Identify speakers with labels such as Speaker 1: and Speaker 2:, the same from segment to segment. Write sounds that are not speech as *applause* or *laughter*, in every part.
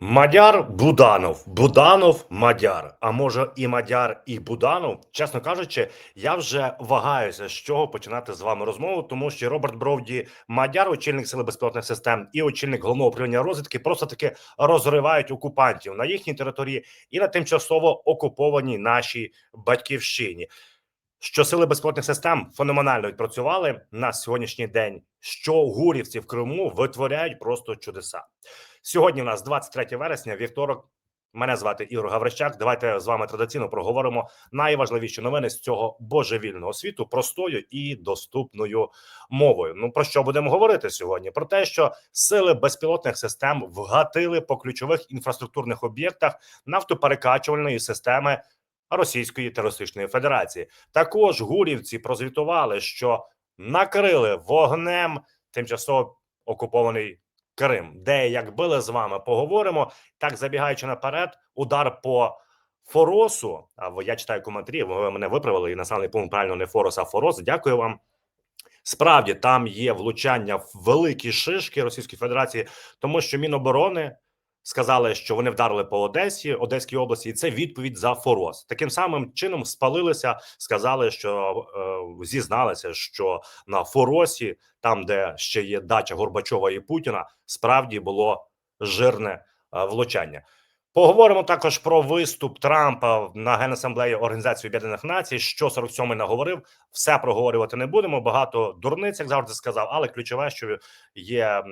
Speaker 1: Мадяр Буданов, Буданов Мадяр. А може і Мадяр, і Буданов. Чесно кажучи, я вже вагаюся, з чого починати з вами розмову, тому що Роберт Бровді Мадяр, очільник сили безпілотних систем і очільник головного управління розвідки, просто таки розривають окупантів на їхній території і на тимчасово окупованій нашій батьківщині. Що сили безпілотних систем феноменально відпрацювали на сьогоднішній день. Що гурівці в Криму витворяють просто чудеса. Сьогодні у нас 23 вересня, вівторок. Мене звати Ігор Гаврищак. Давайте з вами традиційно проговоримо найважливіші новини з цього божевільного світу простою і доступною мовою. Ну про що будемо говорити сьогодні? Про те, що сили безпілотних систем вгатили по ключових інфраструктурних об'єктах нафтоперекачувальної системи Російської терористичної Федерації. Також гурівці прозвітували, що накрили вогнем тимчасово окупований Крим, де як били з вами, поговоримо. Так забігаючи наперед, удар по Форосу. А я читаю коментарі. Ви мене виправили і на пункт правильно не Форос, а Форос. Дякую вам. Справді там є влучання в великі шишки Російської Федерації, тому що Міноборони сказали, що вони вдарили по Одесі, Одеській області, і це відповідь за Форос. Таким самим чином спалилися, сказали, що е, зізналися, що на Форосі, там де ще є дача Горбачова і Путіна, справді було жирне е, влучання. Поговоримо також про виступ Трампа на генасамблеї Організації Об'єднаних Націй. Що 47-й наговорив, все проговорювати не будемо. Багато дурниць, як завжди сказав. Але ключове, що є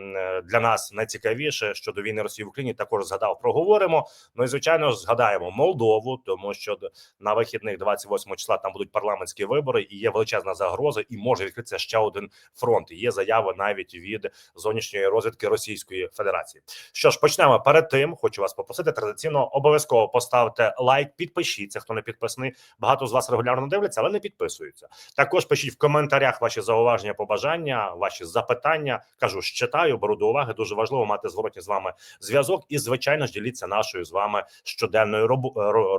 Speaker 1: для нас найцікавіше щодо війни Росії в Україні, також згадав. Проговоримо. Ну і звичайно, згадаємо Молдову, тому що на вихідних 28 числа там будуть парламентські вибори, і є величезна загроза, і може відкритися ще один фронт. Є заяви навіть від зовнішньої розвідки Російської Федерації. Що ж, почнемо перед тим. Хочу вас попросити традиційно обов'язково поставте лайк, підпишіться. Хто не підписаний, багато з вас регулярно дивляться, але не підписуються. Також пишіть в коментарях ваші зауваження, побажання, ваші запитання. Кажу, ж, читаю, беру до уваги. Дуже важливо мати зворотній з вами зв'язок. І звичайно ж діліться нашою з вами щоденною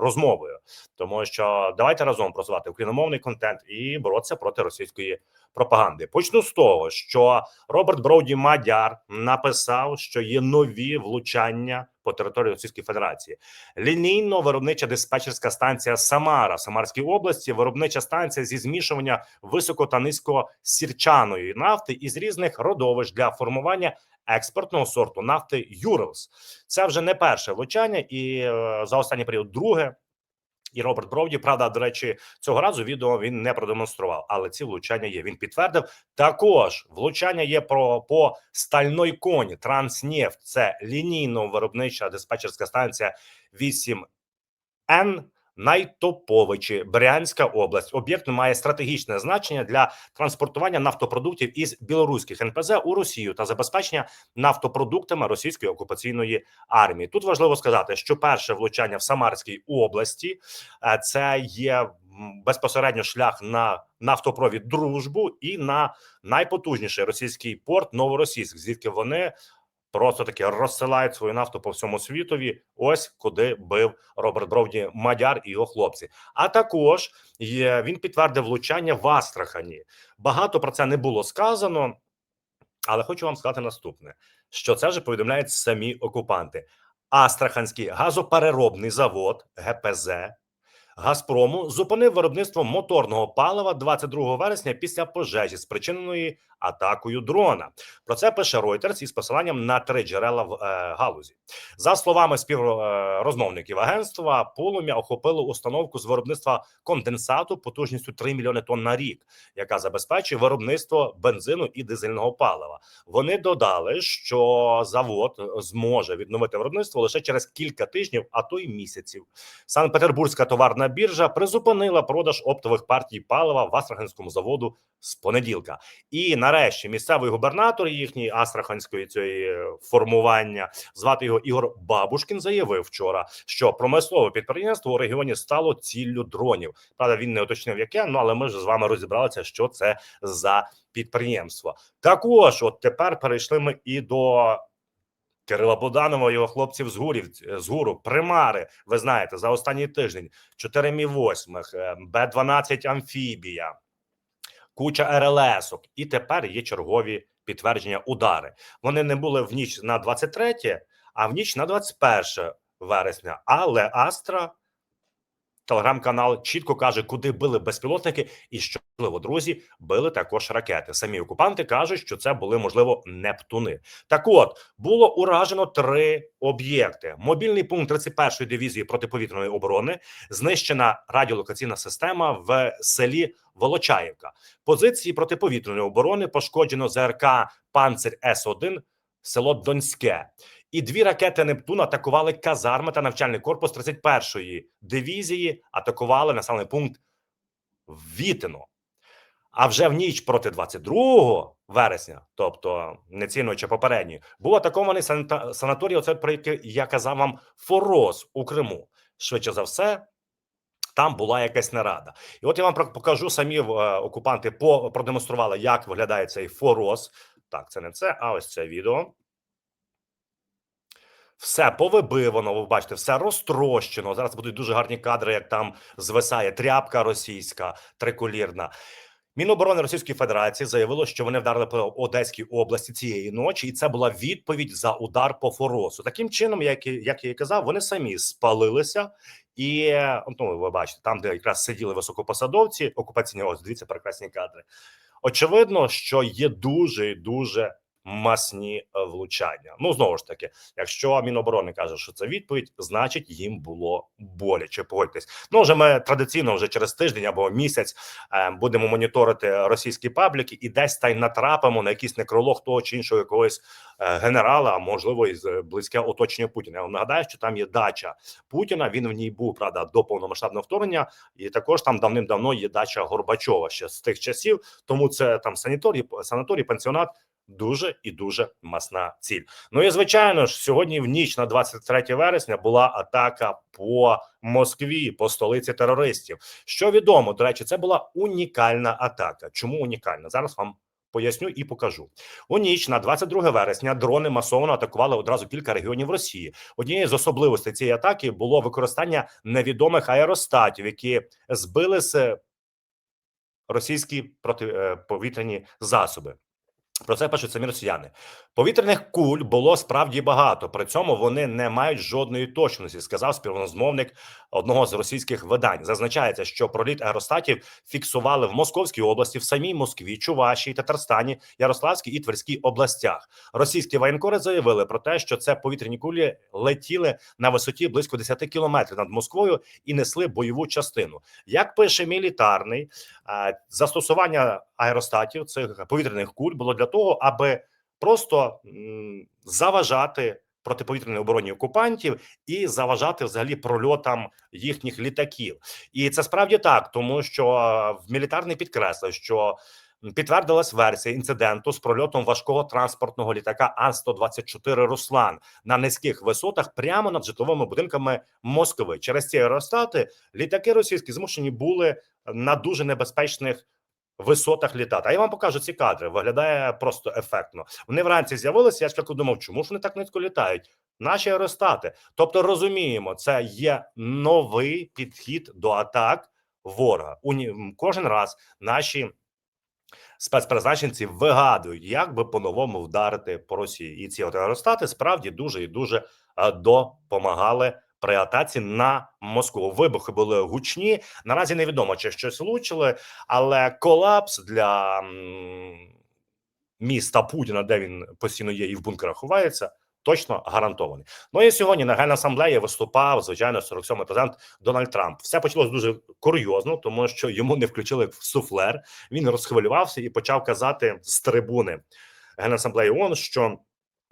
Speaker 1: розмовою, тому що давайте разом просувати україномовний контент і боротися проти російської пропаганди. Почну з того, що Роберт Броуді Мадяр написав, що є нові влучання по території Російської Федерації. Лінійно-виробнича диспетчерська станція Самара, Самарській області, виробнича станція зі змішування високо та низькосірчаної нафти із різних родовищ для формування експортного сорту нафти Юрелс. Це вже не перше влучання, і е, за останній період друге. І Роберт Броуді, правда, до речі, цього разу відео він не продемонстрував, але ці влучання є. Він підтвердив. Також влучання є про по стальної коні Транснефть. Це лінійно-виробнича диспетчерська станція 8 Н. Найтоповичі, Брянська область. Об'єкт має стратегічне значення для транспортування нафтопродуктів із білоруських НПЗ у Росію та забезпечення нафтопродуктами російської окупаційної армії. Тут важливо сказати, що перше влучання в Самарській області е, це є безпосередньо шлях на нафтопровід дружбу і на найпотужніший російський порт Новоросійськ, звідки вони просто таки розсилають свою нафту по всьому світові. Ось куди бив Роберт Бровді Мадяр і його хлопці. А також він підтвердив влучання в Астрахані. Багато про це не було сказано, але хочу вам сказати наступне: що це вже повідомляють самі окупанти. Астраханський газопереробний завод ГПЗ Газпрому зупинив виробництво моторного палива 22 вересня після пожежі, спричиненої атакою дрона. Про це пише Reuters із посиланням на три джерела в е, галузі. За словами співрозмовників агентства, полум'я охопило установку з виробництва конденсату потужністю 3 мільйони тонн на рік, яка забезпечує виробництво бензину і дизельного палива. Вони додали, що завод зможе відновити виробництво лише через кілька тижнів, а то й місяців. Санкт-Петербурзька товарна біржа призупинила продаж оптових партій палива в Астраханському заводу з понеділка. І нарешті місцевий губернатор їхньої Астраханської цієї е, формування, звати його Ігор Бабушкін, заявив вчора, що промислове підприємство у регіоні стало ціллю дронів. Правда, він не уточнив, яке ну але ми ж з вами розібралися, що це за підприємство. Також, от тепер перейшли ми і до Кирила Буданова, його хлопців з гурів з гуру, примари. Ви знаєте, за останній тиждень 4 мі 8 Б 12 амфібія, куча РЛСок, і тепер є чергові підтвердження удари. Вони не були в ніч на 23, а в ніч на 21 вересня. Але Астра телеграм-канал чітко каже, куди били безпілотники, і що можливо, друзі, били також ракети. Самі окупанти кажуть, що це були можливо Нептуни. Так, от було уражено три об'єкти: мобільний пункт 31-ї дивізії протиповітряної оборони, знищена радіолокаційна система в селі Волочаївка. Позиції протиповітряної оборони пошкоджено ЗРК Панцир С 1 село Донське. І дві ракети Нептун атакували казарми та навчальний корпус 31-ї дивізії. Атакували населений пункт Вітино. А вже в ніч проти 22 вересня, тобто не ціною чи попередньої, був атакований санаторій. Оце про який я казав вам Форос у Криму. Швидше за все, там була якась нарада. І от я вам покажу самі е, окупанти продемонстрували, як виглядає цей Форос. Так, це не це, а ось це відео. Все повибивано, ви бачите, все розтрощено. Зараз будуть дуже гарні кадри, як там звисає тряпка російська, триколірна. Міноборони Російської Федерації заявило, що вони вдарили по Одеській області цієї ночі, і це була відповідь за удар по Форосу. Таким чином, як, як я і казав, вони самі спалилися. І ну, ви бачите, там, де якраз сиділи високопосадовці, окупаційні ось дивіться прекрасні кадри. Очевидно, що є дуже дуже масні е, влучання. Ну знову ж таки, якщо Міноборони каже, що це відповідь, значить їм було боляче. Погодьтесь. Ну вже ми традиційно вже через тиждень або місяць е, будемо моніторити російські пабліки і десь та й натрапимо на якийсь некролог того чи іншого якогось е, генерала, а можливо, із близьке оточення Путіна. Я вам нагадаю, що там є дача Путіна. Він в ній був правда до повномасштабного вторгнення, і також там давним-давно є дача Горбачова ще з тих часів. Тому це там санаторій, санаторій, пансіонат. Дуже і дуже масна ціль. Ну і звичайно ж, сьогодні в ніч на 23 вересня була атака по Москві, по столиці терористів. Що відомо, до речі, це була унікальна атака. Чому унікальна? Зараз вам поясню і покажу. У ніч на 22 вересня дрони масово атакували одразу кілька регіонів Росії. Однією з особливостей цієї атаки було використання невідомих аеростатів, які збили з російські протиповітряні засоби. Про це пишуть самі росіяни. Повітряних куль було справді багато. При цьому вони не мають жодної точності, сказав співрозмовник одного з російських видань. Зазначається, що проліт аеростатів фіксували в Московській області, в самій Москві, Чувашії, Татарстані, Ярославській і Тверській областях. Російські воєнкори заявили про те, що це повітряні кулі летіли на висоті близько 10 кілометрів над Москвою і несли бойову частину. Як пише мілітарний, застосування аеростатів цих повітряних куль було для того, аби просто заважати протиповітряній обороні окупантів і заважати взагалі прольотам їхніх літаків. І це справді так, тому що в мілітарний підкреслив, що підтвердилась версія інциденту з прольотом важкого транспортного літака Ан 124 Руслан на низьких висотах прямо над житловими будинками Москви. Через ці аеростати літаки російські змушені були на дуже небезпечних висотах літати. А я вам покажу ці кадри. Виглядає просто ефектно. Вони вранці з'явилися. Я спочатку думав, чому ж вони так низько літають? Наші аеростати. Тобто розуміємо, це є новий підхід до атак ворога. Кожен раз наші спецпризначенці вигадують, як би по-новому вдарити по Росії. І ці от аеростати справді дуже і дуже е, допомагали при атаці на Москву. Вибухи були гучні. Наразі невідомо, чи щось влучили, але колапс для міста Путіна, де він постійно є і в бункерах ховається. Точно гарантований. Ну і сьогодні на Генеральній асамблеї виступав звичайно 47-й президент Дональд Трамп. Все почалось дуже курйозно, тому що йому не включили в суфлер. Він розхвилювався і почав казати з трибуни Генеральної асамблеї ООН, що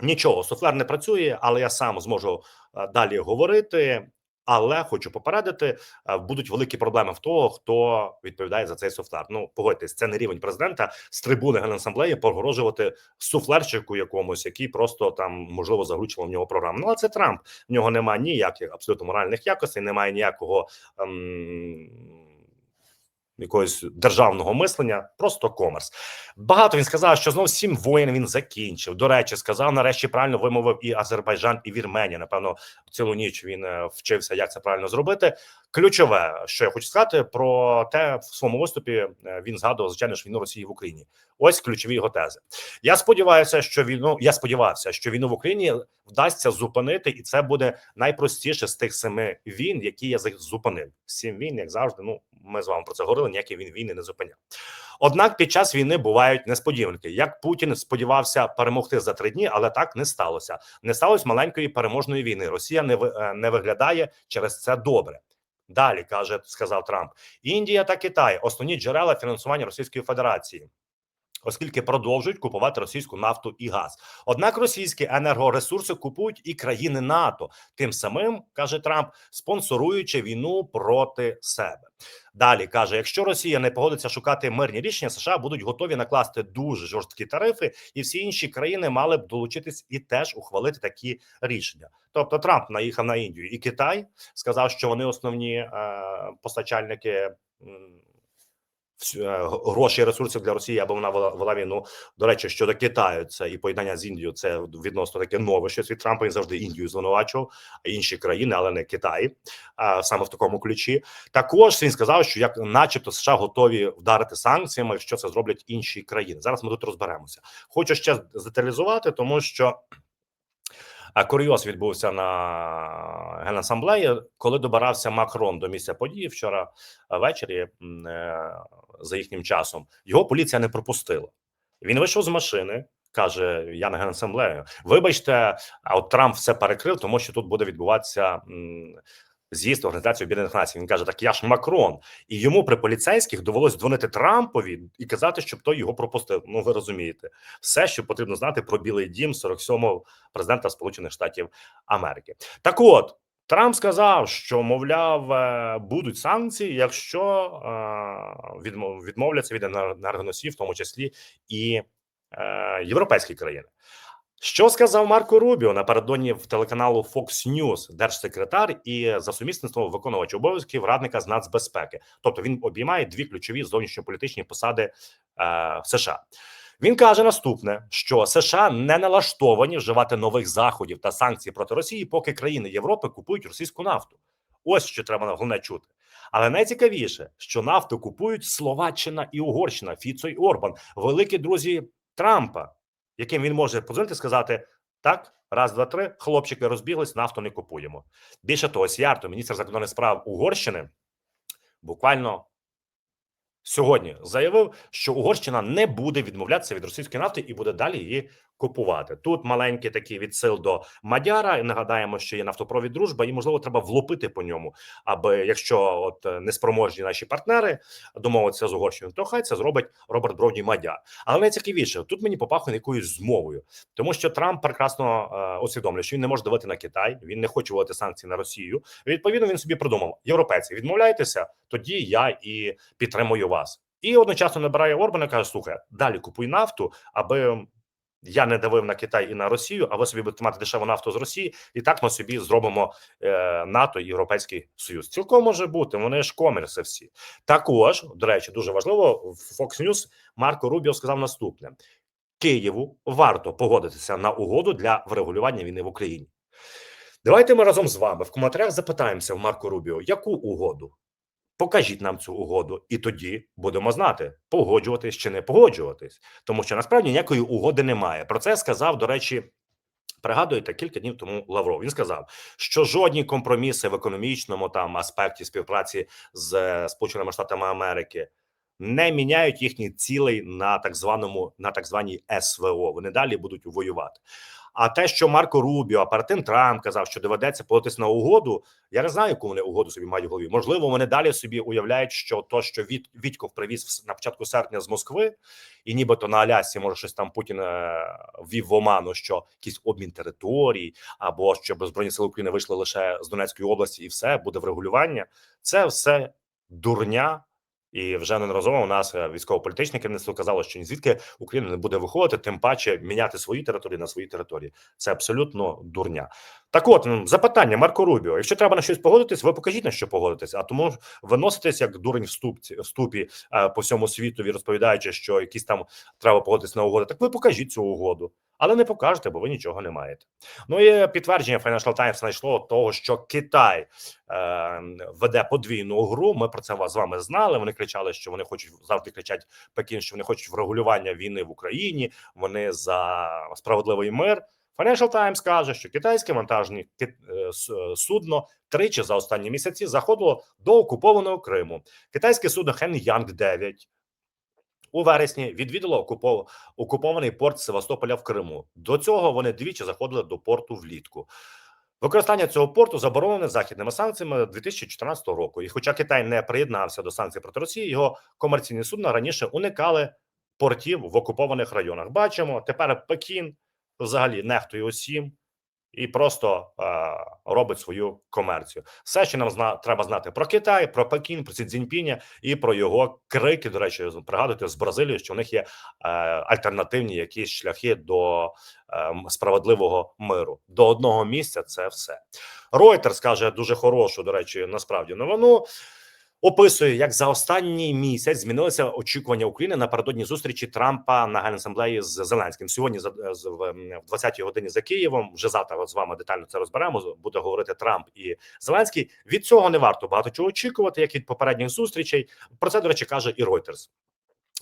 Speaker 1: нічого, суфлер не працює, але я сам зможу е, далі говорити. Але хочу попередити, е, будуть великі проблеми в того, хто відповідає за цей суфлер. Ну погодьтесь, це не рівень президента з трибуни Генасамблеї погрожувати суфлерчику якомусь, який просто там можливо загручував в нього програму. Ну а це Трамп. В нього немає ніяких абсолютно моральних якостей, немає ніякого. Ем... Якогось державного мислення, просто комерс. Багато він сказав, що знов сім воїн він закінчив. До речі, сказав нарешті правильно вимовив і Азербайджан, і Вірменія. Напевно, цілу ніч він е, вчився, як це правильно зробити. Ключове, що я хочу сказати про те, в своєму виступі е, він згадував звичайно ж війну Росії в Україні. Ось ключові його тези. Я сподіваюся, що війну я сподівався, що війну в Україні вдасться зупинити, і це буде найпростіше з тих семи війн, які я зупинив. Сім війн, як завжди. Ну ми з вами про це говорили. Ніякі він війни не зупиняв. Однак під час війни бувають несподіванки. Як Путін сподівався перемогти за три дні, але так не сталося. Не сталося маленької переможної війни. Росія не е, не виглядає через це добре. Далі каже, сказав Трамп: Індія та Китай основні джерела фінансування Російської Федерації. Оскільки продовжують купувати російську нафту і газ, однак російські енергоресурси купують і країни НАТО, тим самим каже Трамп, спонсоруючи війну проти себе. Далі каже: якщо Росія не погодиться шукати мирні рішення, США будуть готові накласти дуже жорсткі тарифи, і всі інші країни мали б долучитись і теж ухвалити такі рішення. Тобто Трамп наїхав на Індію і Китай, сказав, що вони основні е, постачальники. Е, Гроші і ресурсів для Росії, або вона вела, війну. До речі, щодо Китаю, це і поєднання з Індією, це відносно таке нове щось від Трампа. Він завжди Індію звинувачував, а інші країни, але не Китай, а саме в такому ключі. Також він сказав, що як, начебто, США готові вдарити санкціями, якщо це зроблять інші країни. Зараз ми тут розберемося. Хочу ще деталізувати, тому що. А курйоз відбувся на генасамблеї, коли добирався Макрон до місця події вчора ввечері м, е, за їхнім часом. Його поліція не пропустила. Він вийшов з машини. Каже, я на генасамблею. Вибачте, а от Трамп все перекрив, тому що тут буде відбуватися з'їзд Організації Об'єднаних Націй. Він каже: Так я ж Макрон, і йому при поліцейських довелось дзвонити Трампові і казати, щоб той його пропустив. Ну ви розумієте, все, що потрібно знати про Білий Дім 47-го президента Сполучених Штатів Америки. Так, от Трамп сказав, що мовляв е, будуть санкції, якщо е, відмов- відмовляться від енер- енергоносіїв, в тому числі і е, європейські країни. Що сказав Марко Рубіо напередодні в телеканалу Fox News, держсекретар і за сумісництвом виконувач обов'язків радника з нацбезпеки. Тобто він обіймає дві ключові зовнішньополітичні посади е, США. Він каже наступне: що США не налаштовані вживати нових заходів та санкцій проти Росії, поки країни Європи купують російську нафту. Ось що треба головне чути. Але найцікавіше, що нафту купують Словаччина і Угорщина, Фіцо і Орбан, великі друзі Трампа, яким він може подзвонити і сказати: так, раз, два, три, хлопчики розбіглись, нафту не купуємо. Більше того, Сіарто, міністр закордонних справ Угорщини, буквально сьогодні заявив, що Угорщина не буде відмовлятися від російської нафти і буде далі її купувати. Тут маленький такий відсил до Мадяра. Нагадаємо, що є нафтопровід дружба, і можливо треба влупити по ньому. Аби якщо от неспроможні наші партнери домовитися з Угорщиною, то хай це зробить Роберт Бровдій Мадяр. Але найцікавіше тут мені попахує якоюсь змовою, тому що Трамп прекрасно е, усвідомлює, що він не може давити на Китай, він не хоче вводити санкції на Росію. Відповідно, він собі придумав: європейці відмовляєтеся, тоді я і підтримую вас. І одночасно набирає Орбана, каже: слухай, далі купуй нафту, аби я не давив на Китай і на Росію, а ви собі будете мати дешеву нафту з Росії, і так ми собі зробимо е, НАТО і Європейський Союз. Цілком може бути. Вони ж комерси всі. Також, до речі, дуже важливо в Fox News Марко Рубіо сказав наступне: Києву варто погодитися на угоду для врегулювання війни в Україні. Давайте ми разом з вами в коментарях запитаємося в Марко Рубіо, яку угоду? Покажіть нам цю угоду, і тоді будемо знати, погоджуватись чи не погоджуватись, тому що насправді ніякої угоди немає. Про це сказав, до речі, пригадуєте кілька днів тому Лавров. Він сказав, що жодні компроміси в економічному там аспекті співпраці з е, Сполученими Штатами Америки не міняють їхні цілей на так званому на так званій СВО. Вони далі будуть воювати. А те, що Марко Рубіо, перед Трамп казав, що доведеться податись на угоду. Я не знаю, яку вони угоду собі мають в голові. Можливо, вони далі собі уявляють, що то, що від Вітьков привіз на початку серпня з Москви, і нібито на Алясі може щось там Путін е, ввів в оману, що якийсь обмін територій, або щоб збройні сили України вийшли лише з Донецької області, і все буде врегулювання. Це все дурня. І вже неодноразово у нас е, військово-політичне керівництво казало, що звідки Україна не буде виходити, тим паче міняти свої території на свої території. Це абсолютно дурня. Так, от запитання Марко Рубіо. Якщо треба на щось погодитись, ви покажіть на що погодитись. А тому виноситесь як дурень в ступці в ступі е, по всьому світу, розповідаючи, що якісь там треба погодитись на угоди. Так ви покажіть цю угоду. Але не покажете, бо ви нічого не маєте. Ну і підтвердження Financial Times знайшло того, що Китай е, веде подвійну гру. Ми про це з вами знали. Вони кричали, що вони хочуть завжди кричать Пекін, що вони хочуть врегулювання війни в Україні. Вони за справедливий мир. Financial Times каже, що китайське вантажне ки- е, судно тричі за останні місяці заходило до окупованого Криму. Китайське судно Хэн Янг 9 у вересні відвідало окупов... окупований порт Севастополя в Криму. До цього вони двічі заходили до порту влітку. Використання цього порту заборонене західними санкціями 2014 року. І хоча Китай не приєднався до санкцій проти Росії, його комерційні судна раніше уникали портів в окупованих районах. Бачимо, тепер Пекін взагалі нехтує усім і просто е, робить свою комерцію. Все, що нам зна треба знати про Китай, про Пекін, про Сі Цзіньпіня і про його крики. До речі, пригадуйте з Бразилії, що у них є е, альтернативні якісь шляхи до е, справедливого миру. До одного місця це все. Reuters каже дуже хорошу, до речі, насправді новину. Описує, як за останній місяць змінилися очікування України напередодні зустрічі Трампа на генасамблеї з Зеленським. Сьогодні в 20-й годині за Києвом. Вже завтра з вами детально це розберемо. Буде говорити Трамп і Зеленський. Від цього не варто багато чого очікувати, як від попередніх зустрічей. Про це до речі каже і Reuters.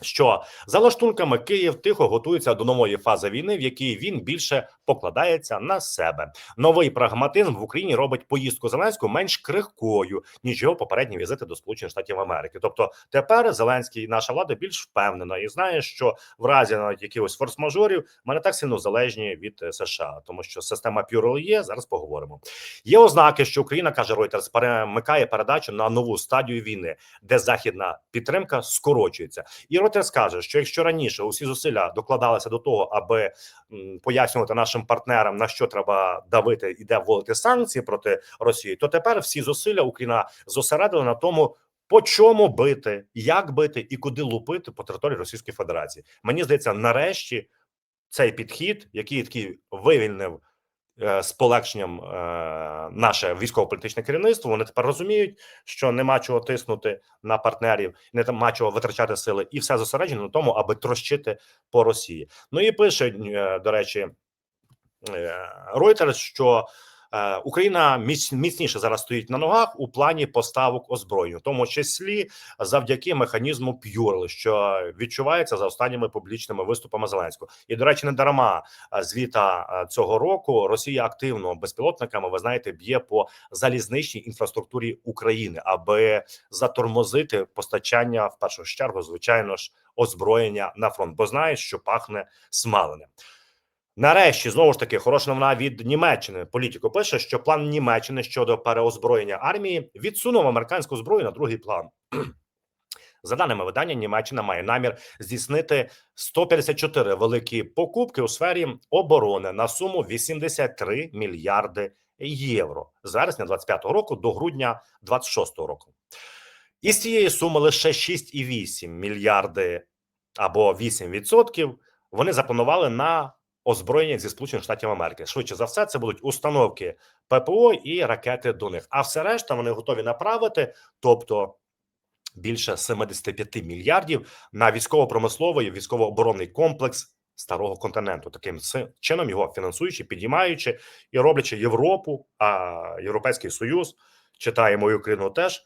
Speaker 1: Що за лаштунками Київ тихо готується до нової фази війни, в якій він більше покладається на себе. Новий прагматизм в Україні робить поїздку Зеленського менш крихкою, ніж його попередні візити до Сполучених Штатів Америки. Тобто тепер Зеленський, і наша влада більш впевнена і знає, що в разі навіть якихось форс-мажорів ми не так сильно залежні від е, США, тому що система Пюрл є. Зараз поговоримо. Є ознаки, що Україна каже Reuters, перемикає передачу на нову стадію війни, де західна підтримка скорочується. І Reuters каже, що якщо раніше усі зусилля докладалися до того, аби пояснювати нашим партнерам на що треба давити і де вводити санкції проти Росії, то тепер всі зусилля Україна зосередила на тому. По чому бити, як бити і куди лупити по території Російської Федерації? Мені здається, нарешті цей підхід, який такий вивільнив з полегшенням е, наше військово-політичне керівництво, вони тепер розуміють, що нема чого тиснути на партнерів, не нема чого витрачати сили, і все зосереджено на тому, аби трощити по Росії. Ну і пише е, до речі, е, Reuters, що е, Україна міць, міцніше зараз стоїть на ногах у плані поставок озброєння, в тому числі завдяки механізму П'юрл, що відчувається за останніми публічними виступами Зеленського. І до речі, не дарма е, звіта е, цього року Росія активно безпілотниками, ви знаєте, б'є по залізничній інфраструктурі України, аби затормозити постачання в першу чергу, звичайно ж, озброєння на фронт, бо знають, що пахне смаленим. Нарешті знову ж таки хороша новина від Німеччини. Політико пише, що план Німеччини щодо переозброєння армії відсунув американську зброю на другий план. *clears throat* За даними видання, Німеччина має намір здійснити 154 великі покупки у сфері оборони на суму 83 мільярди євро з вересня 25 року до грудня 26 року. Із цієї суми лише 6,8 мільярди або 8% вони запланували на озброєння зі Сполучених Штатів Америки. Швидше за все, це будуть установки ППО і ракети до них. А все решта вони готові направити, тобто більше 75 мільярдів на військово-промисловий військово-оборонний комплекс старого континенту. Таким чином його фінансуючи, підіймаючи і роблячи Європу, а Європейський Союз читає мою Україну теж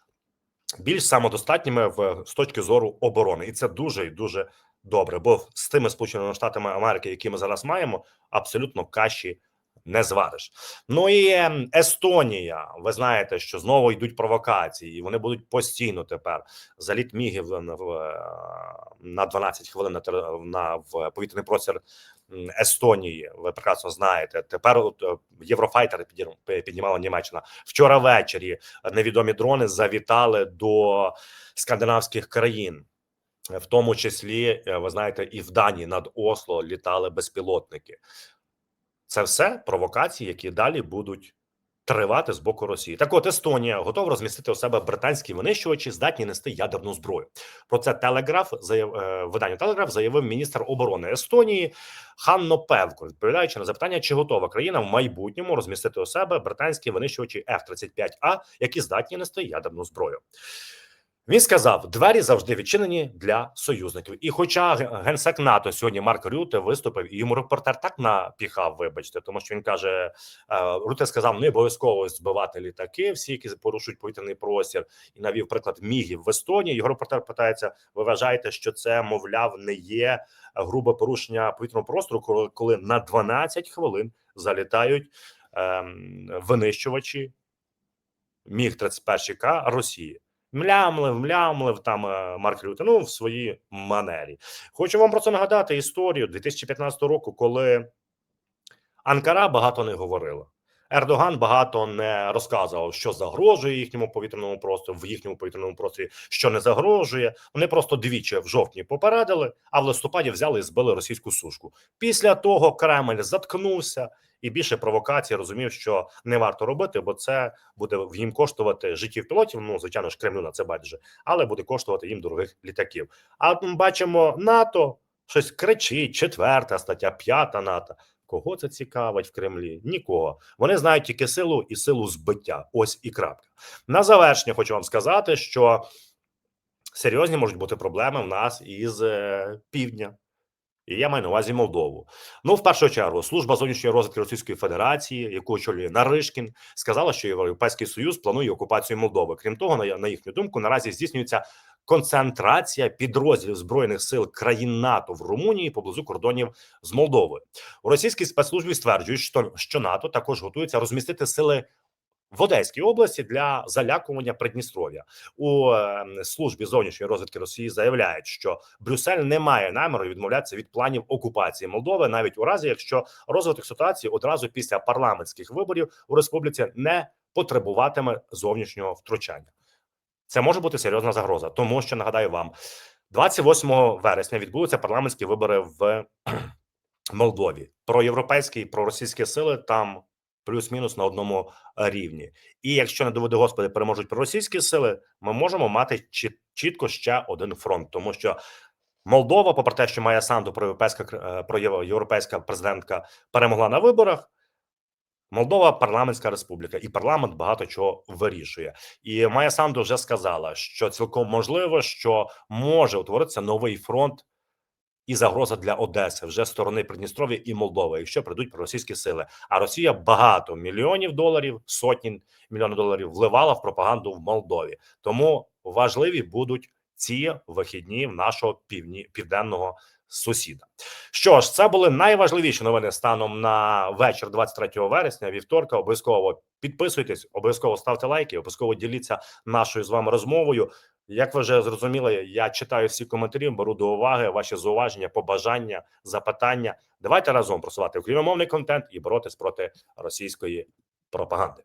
Speaker 1: більш самодостатніми в з точки зору оборони, і це дуже і дуже добре. Бо з тими сполученими штатами Америки, які ми зараз маємо, абсолютно каші не звариш. Ну і ем, Естонія. Ви знаєте, що знову йдуть провокації, і вони будуть постійно тепер заліт мігів в, е, на 12 хвилин на, в повітряний простір Естонії. Ви прекрасно знаєте. Тепер от е, єврофайтери піднімала Німеччина. Вчора ввечері невідомі дрони завітали до скандинавських країн. В тому числі, е, ви знаєте, і в Данії над Осло літали безпілотники. Це все провокації, які далі будуть тривати з боку Росії. Так от Естонія готова розмістити у себе британські винищувачі, здатні нести ядерну зброю. Про це Телеграф заяв видання Телеграф заявив міністр оборони Естонії Ханно Певко, відповідаючи на запитання, чи готова країна в майбутньому розмістити у себе британські винищувачі f 35 а які здатні нести ядерну зброю. Він сказав: двері завжди відчинені для союзників. І хоча генсек НАТО сьогодні Марк Рюте виступив, і йому репортер так напіхав, вибачте, тому що він каже: е, Рюте сказав, не обов'язково збивати літаки, всі, які порушують повітряний простір, і навів приклад мігів в Естонії. Його репортер питається: ви вважаєте, що це, мовляв, не є грубе порушення повітряного простору, коли- коли на 12 хвилин залітають ем, винищувачі міг 31 К Росії. Млямлив, млямлив там е, Марк Рюте, ну в своїй манері. Хочу вам про це нагадати історію 2015 року, коли Анкара багато не говорила. Ердоган багато не розказував, що загрожує їхньому повітряному простору, в їхньому повітряному просторі, що не загрожує. Вони просто двічі в жовтні попередили, а в листопаді взяли і збили російську сушку. Після того Кремль заткнувся і більше провокацій розумів, що не варто робити, бо це буде їм коштувати життів пілотів. Ну звичайно ж, Кремлю на це байдуже, але буде коштувати їм дорогих літаків. А бачимо, НАТО щось кричить: четверта стаття, п'ята НАТО. Кого це цікавить в Кремлі? Нікого. Вони знають тільки силу і силу збиття. Ось і крапка. На завершення хочу вам сказати, що серйозні можуть бути проблеми в нас із е, півдня. І я маю на увазі Молдову. Ну, в першу чергу, служба зовнішньої розвитки Російської Федерації, яку очолює Наришкін, сказала, що Європейський Союз планує окупацію Молдови. Крім того, на, їхню думку, наразі здійснюється концентрація підрозділів збройних сил країн НАТО в Румунії поблизу кордонів з Молдовою. У російській спецслужбі стверджують, що НАТО також готується розмістити сили. В Одеській області для залякування Придністров'я у е, службі зовнішньої розвідки Росії заявляють, що Брюссель не має наміру відмовлятися від планів окупації Молдови, навіть у разі, якщо розвиток ситуації одразу після парламентських виборів у республіці не потребуватиме зовнішнього втручання. Це може бути серйозна загроза, тому що нагадаю вам, 28 вересня відбудуться парламентські вибори в *clears throat* Молдові. Проєвропейські і проросійські сили там плюс-мінус на одному рівні. І якщо не доведе господи переможуть проросійські сили, ми можемо мати чітко ще один фронт, тому що Молдова, попри те, що Майя Санду, проєвропейська кр- е, проєвропейська президентка, перемогла на виборах. Молдова парламентська республіка, і парламент багато чого вирішує. І Майя Санду вже сказала, що цілком можливо, що може утворитися новий фронт і загроза для Одеси вже сторони Придністров'я і Молдови, якщо прийдуть проросійські сили. А Росія багато мільйонів доларів, сотні мільйонів доларів вливала в пропаганду в Молдові. Тому важливі будуть ці вихідні в нашого півні південного сусіда. Що ж, це були найважливіші новини станом на вечір 23 вересня, вівторка. Обов'язково підписуйтесь, обов'язково ставте лайки, обов'язково діліться нашою з вами розмовою. Як ви вже зрозуміли, я читаю всі коментарі, беру до уваги ваші зауваження, побажання, запитання. Давайте разом просувати україномовний контент і боротись проти російської пропаганди.